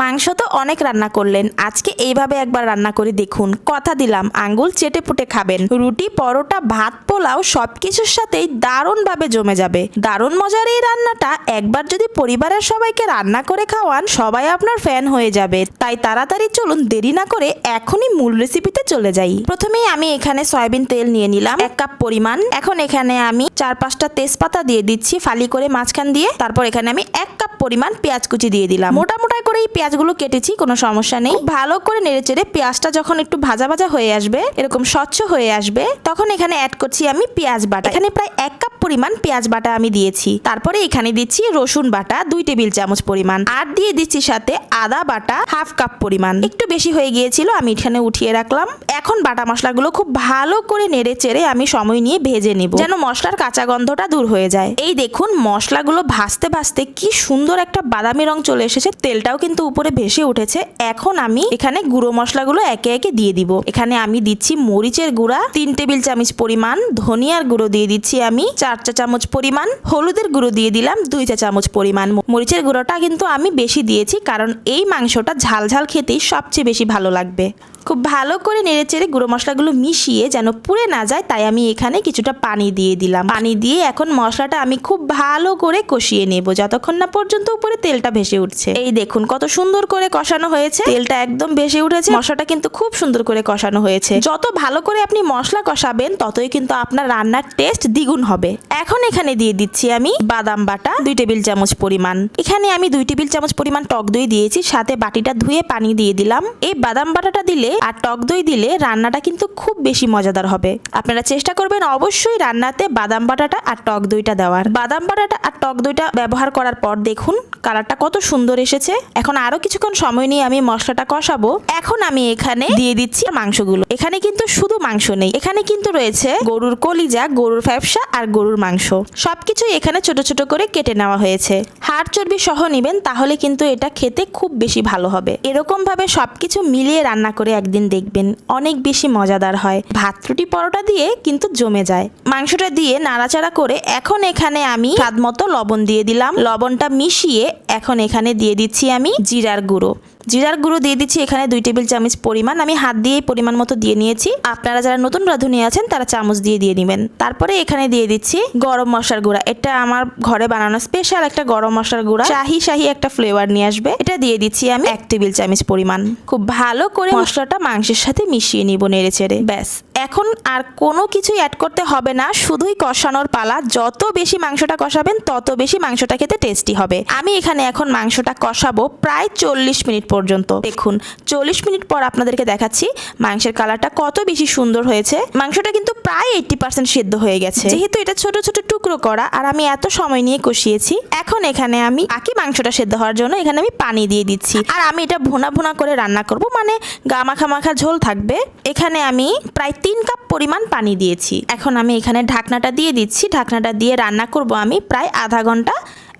মাংস তো অনেক রান্না করলেন, আজকে এইভাবে একবার রান্না করে দেখুন। কথা দিলাম, আঙ্গুল চেটে পুটে খাবেন। রুটি, পরোটা, ভাত, পোলাও, সবকিছুর সাথেই দারুণভাবে জমে যাবে। দারুণ মজার এই রান্নাটা একবার যদি পরিবারের সবাইকে রান্না করে খাওয়ান, সবাই আপনার ফ্যান হয়ে যাবে। তাই তাড়াতাড়ি চলুন, দেরি না করে এখনই মূল রেসিপিতে চলে যাই। প্রথমেই আমি এখানে সয়াবিন তেল নিয়ে নিলাম, এক কাপ পরিমাণ। এখন এখানে আমি চার পাঁচটা তেজপাতা দিয়ে দিচ্ছি ফালি করে মাঝখান দিয়ে। তারপর এখানে আমি এক কাপ পরিমাণ পেঁয়াজ কুচি দিয়ে দিলাম। মোটা করে এই পেঁয়াজগুলো কেটেছি, কোনো সমস্যা নেই। ভালো করে নেড়ে চেড়ে পেঁয়াজটা যখন একটু ভাজা ভাজা হয়ে আসবে, এরকম স্বচ্ছ হয়ে আসবে, তখন এখানে অ্যাড করছি আমি পেঁয়াজ বাটা। এখানে প্রায় এক কাপ পরিমাণ পেঁয়াজ বাটা আমি দিয়েছি। তারপরে এখানে দিচ্ছি রসুন বাটা, দুই টেবিল চামচ পরিমাণ। আর দিয়ে দিচ্ছি সাথে আদা বাটা হাফ কাপ পরিমাণ। একটু বেশি হয়ে গিয়েছিল, আমি এখানে উঠিয়ে রাখলাম। এখন বাটা মশলাগুলো খুব ভালো করে নেড়ে চেড়ে আমি সময় নিয়ে ভেজে নিব, যেন মশলার কাঁচা গন্ধটা দূর হয়ে যায়। এই দেখুন, মশলাগুলো ভাজতে ভাজতে কি সুন্দর একটা বাদামি রং চলে এসেছে, তেলটাও কিন্তু উপরে ভেসে উঠেছে। এখন আমি এখানে গুঁড়ো মশলাগুলো একে একে দিয়ে দিব। এখানে আমি দিচ্ছি মরিচের গুঁড়া, তিন টেবিল চামচ পরিমাণ, ধনিয়ার গুঁড়ো দিয়ে দিচ্ছি আমি, চার চা চামচ পরিমাণ, হলুদের গুঁড়ো দিয়ে দিলাম, দুই চা চামচ পরিমাণ। মরিচের গুঁড়োটা কিন্তু আমি বেশি দিয়েছি, কারণ এই মাংসটা ঝাল ঝাল খেতেই সবচেয়ে বেশি ভালো লাগবে। খুব ভালো করে নেড়ে চেড়ে গুঁড়ো মশলাগুলো মিশিয়ে যেন পুড়ে না যায়, তাই আমি এখানে কিছুটা পানি দিয়ে দিলাম। পানি দিয়ে এখন মশলাটা আমি খুব ভালো করে কষিয়ে নেব, যতক্ষণ না পর্যন্ত উপরে তেলটা ভেসে উঠছে। এই দেখুন কত সুন্দর করে কষানো হয়েছে। তেলটা একদম ভেসে উঠেছে। মশলাটা কিন্তু খুব সুন্দর করে কষানো হয়েছে। যত ভালো করে আপনি মশলা কষাবেন, ততই কিন্তু আপনার রান্নার টেস্ট দ্বিগুণ হবে। এখন এখানে দিয়ে দিচ্ছি আমি বাদাম বাটা, দুই টেবিল চামচ পরিমাণ। এখানে আমি দুই টেবিল চামচ পরিমাণ টক দই দিয়েছি, সাথে বাটিটা ধুয়ে পানি দিয়ে দিলাম। এই বাদাম বাটাটা দিলে আর টক দই দিলে রান্নাটা কিন্তু খুব বেশি মজাদার হবে। আপনারা চেষ্টা করবেন অবশ্যই রান্নাতে বাদাম বাটাটা আর টক দইটা দেওয়ার। বাদাম বাটাটা আর টক দইটা ব্যবহার করার পর দেখুন, কালারটা কত সুন্দর এসেছে। এখন আরও কিছুক্ষণ সময় নিয়ে আমি মশলাটা কষাবো। এখন আমি এখানে দিয়ে দিচ্ছি মাংসগুলো। এখানে কিন্তু শুধু মাংস নেই, এখানে কিন্তু রয়েছে গরুর কলিজা, গরুর ফ্যাপসা আর গরুর মাংস। সবকিছুই এখানে ছোট ছোট করে কেটে নেওয়া হয়েছে। হাড় চর্বি সহ নেবেন, তাহলে কিন্তু এটা খেতে খুব বেশি ভালো হবে। এরকম ভাবে সবকিছু মিলিয়ে রান্না করে একদিন দেখবেন অনেক বেশি মজাদার হয়। ভাত, রুটি, পরোটা দিয়ে কিন্তু জমে যায়। মাংসটা দিয়ে নাড়াচাড়া করে এখন এখানে আমি স্বাদ মতো লবণ দিয়ে দিলাম। লবণটা মিশিয়ে এখন এখানে দিয়ে দিচ্ছি আমি জিরার গুঁড়ো। জিরার গুঁড়ো দিয়ে দিচ্ছি এখানে দুই টেবিল চামচ পরিমাণ। আমি হাত দিয়েই পরিমাণ মতো দিয়ে নিয়েছি। আপনারা যারা নতুন রাঁধুনি আছেন তারা চামচ দিয়ে দিয়ে নেবেন তারপরে এখানে দিয়ে দিচ্ছি গরম মশলার গুঁড়া। এটা আমার ঘরে বানানো স্পেশাল একটা গরম মশলার গুঁড়া। শাহি শাহি একটা ফ্লেভার নিয়ে আসবে। এটা দিয়ে দিচ্ছি আমি এক টেবিল চামচ পরিমাণ। খুব ভালো করে মশলাটা মাংসের সাথে মিশিয়ে নিব নেড়ে চেড়ে। ব্যাস। এখন আর কোনো কিছুই অ্যাড করতে হবে না, শুধুই কষানোর পালা। যত বেশি মাংসটা কষাবেন, তত বেশি মাংসটা খেতে টেস্টি হবে। আমি এখানে এখন মাংসটা কষাবো প্রায় চল্লিশ মিনিট পর্যন্ত। দেখুন, চল্লিশ মিনিট পর আপনাদেরকে দেখাচ্ছি মাংসের কালারটা কত বেশি সুন্দর হয়েছে। মাংসটা কিন্তু প্রায় এইটটি পার্সেন্ট সেদ্ধ হয়ে গেছে। যেহেতু এটা ছোট ছোট টুকরো করা, আর আমি এত সময় নিয়ে কষিয়েছি, এখন এখানে আমি বাকি মাংসটা সেদ্ধ হওয়ার জন্য এখানে আমি পানি দিয়ে দিচ্ছি। আর আমি এটা ভুনা, ভোনা করে রান্না করব মানে গা মাখা মাখা ঝোল থাকবে। এখানে আমি প্রায় তিন কাপ পরিমাণ পানি দিয়েছি। এখন আমি এখানে ঢাকনাটা দিয়ে দিচ্ছি। ঢাকনাটা দিয়ে রান্না করব আমি প্রায় আধা ঘণ্টা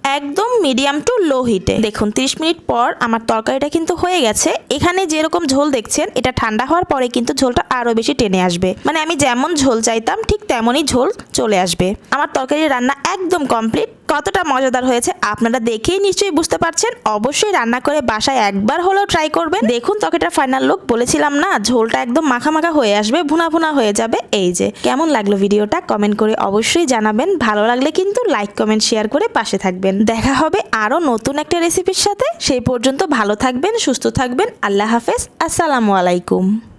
একদম মিডিয়াম টু লো হিটে দেখুন 30 মিনিট পর আমার তরকারিটা কিন্তু হয়ে গেছে। এখানে যেরকম ঝোল দেখছেন, এটা ঠান্ডা হওয়ার পরে কিন্তু ঝোলটা আরও বেশি টেনে আসবে। মানে আমি যেমন ঝোল চাইতাম, ঠিক তেমনই ঝোল চলে আসবে। আমার তরকারির রান্না একদম কমপ্লিট কতটা মজাদার হয়েছে আপনারা দেখেই নিশ্চয়ই বুঝতে পারছেন। অবশ্যই রান্না করে বাসায় একবার হলেও ট্রাই করবেন। দেখুন, তরকারিটার ফাইনাল লুক বলেছিলাম না, ঝোলটা একদম মাখা মাখা হয়ে আসবে ভুনা ভুনা হয়ে যাবে। এই যে, কেমন লাগল ভিডিওটা? কমেন্ট করে অবশ্যই জানাবেন। ভালো লাগলে কিন্তু লাইক কমেন্ট শেয়ার করে পাশে থাকবেন। দেখা হবে আরও নতুন একটা রেসিপির সাথে। সেই পর্যন্ত ভালো থাকবেন, সুস্থ থাকবেন। আল্লাহ হাফেজ। আসসালামু আলাইকুম।